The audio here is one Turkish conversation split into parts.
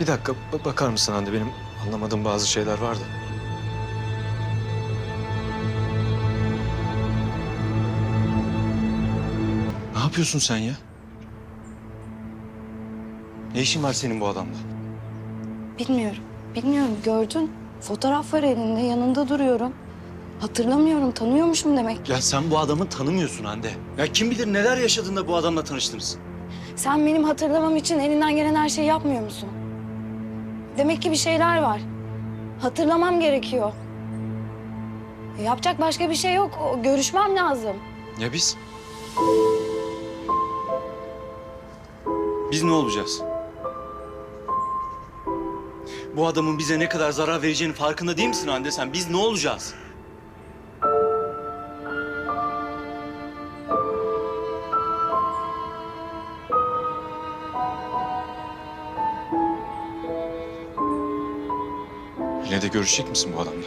Bir dakika ba- bakar mısın Hande? Benim anlamadığım bazı şeyler vardı. Ne yapıyorsun sen ya? Ne işin var senin bu adamla? Bilmiyorum. Bilmiyorum. Gördün. Fotoğraf var elinde. Yanında duruyorum. Hatırlamıyorum. Tanıyormuşum demek. Ya sen bu adamı tanımıyorsun Hande. Ya kim bilir neler yaşadın da bu adamla tanıştınız. Sen benim hatırlamam için elinden gelen her şeyi yapmıyor musun? Demek ki bir şeyler var. Hatırlamam gerekiyor. E, Yapacak başka bir şey yok. Görüşmem lazım. Ya biz? Biz ne olacağız? Bu adamın bize ne kadar zarar vereceğinin farkında değil misin Hande sen? Biz ne olacağız? Yine de görüşecek misin bu adamla?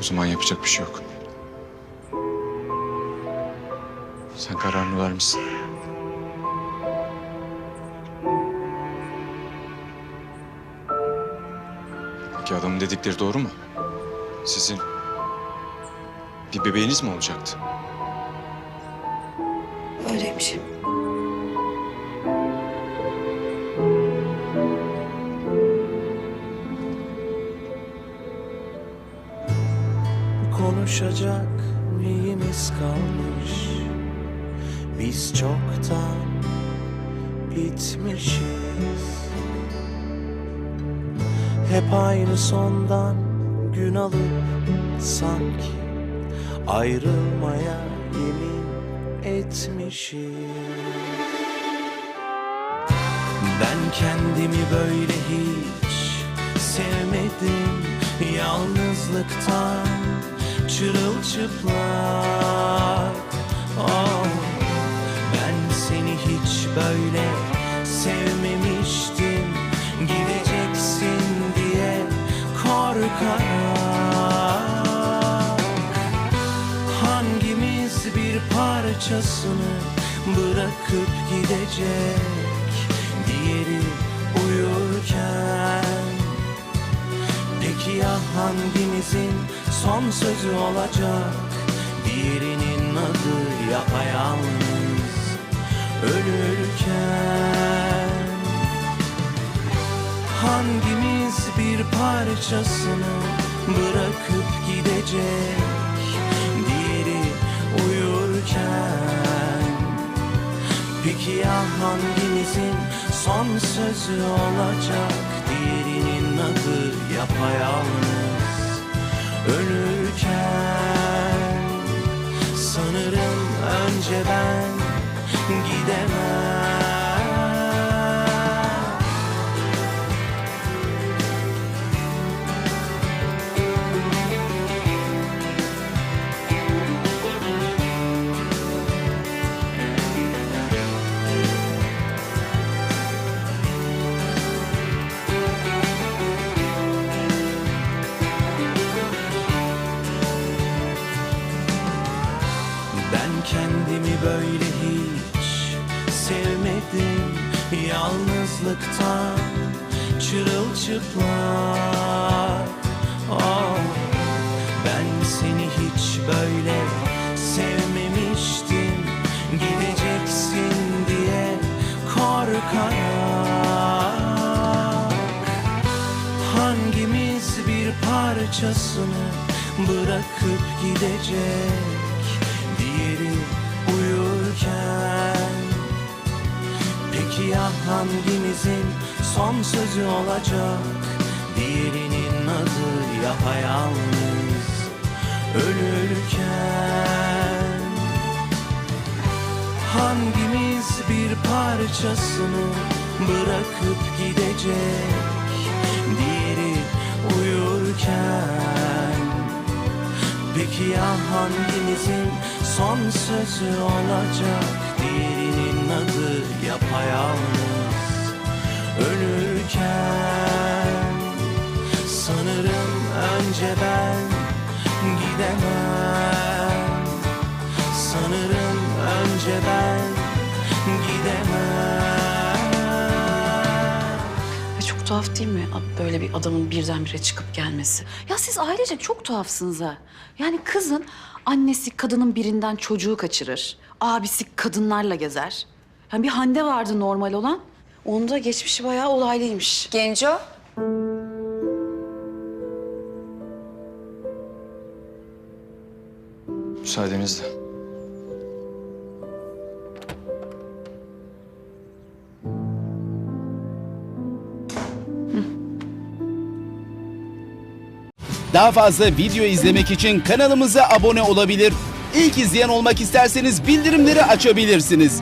O zaman yapacak bir şey yok. Sen kararını vermişsin. Peki adamın dedikleri doğru mu? Sizin bir bebeğiniz mi olacaktı? Öyleymiş. Konuşacak neyimiz kalmış Biz çoktan bitmişiz Hep aynı sondan gün alıp sanki Ayrılmaya yemin etmişiz ben kendimi böyle hiç sevmedim. Yalnızlıktan çırılçıplak. Oh, Ben seni hiç böyle sevmemiştim. Gideceksin diye korkarak parçasını bırakıp gidecek Diğeri uyurken. Peki ya hangimizin son sözü olacak? Diğerinin adı yapayalnız ölürken. Hangimiz bir parçasını bırakıp gidecek Peki ya hangimizin son sözü olacak? Diğerinin adı yapayalnız kendimi böyle hiç sevmedim. Yalnızlıktan çırılçıplak. Oh, Ben seni hiç böyle sevmemiştim. Gideceksin diye korkarak. Hangimiz bir parçasını bırakıp gidecek Peki ya hangimizin son sözü olacak? Diğerinin adı yapayalnız ölürken Hangimiz bir parçasını bırakıp gidecek? Diğeri uyurken Peki ya hangimizin son sözü olacak Diğerinin adı yapayalnız ölürken Sanırım önce ben gidemem Sanırım önce ben gidemem çok tuhaf değil mi böyle bir adamın birdenbire çıkıp gelmesi? Ya siz ailecek çok tuhafsınız ha. Yani kızın annesi kadının birinden çocuğu kaçırır. Abisi kadınlarla gezer. Yani bir Hande vardı normal olan. Onun da geçmişi bayağı olaylıymış. Genco. Müsaadenizle. Daha fazla video izlemek için kanalımıza abone olabilir. İlk izleyen olmak isterseniz bildirimleri açabilirsiniz.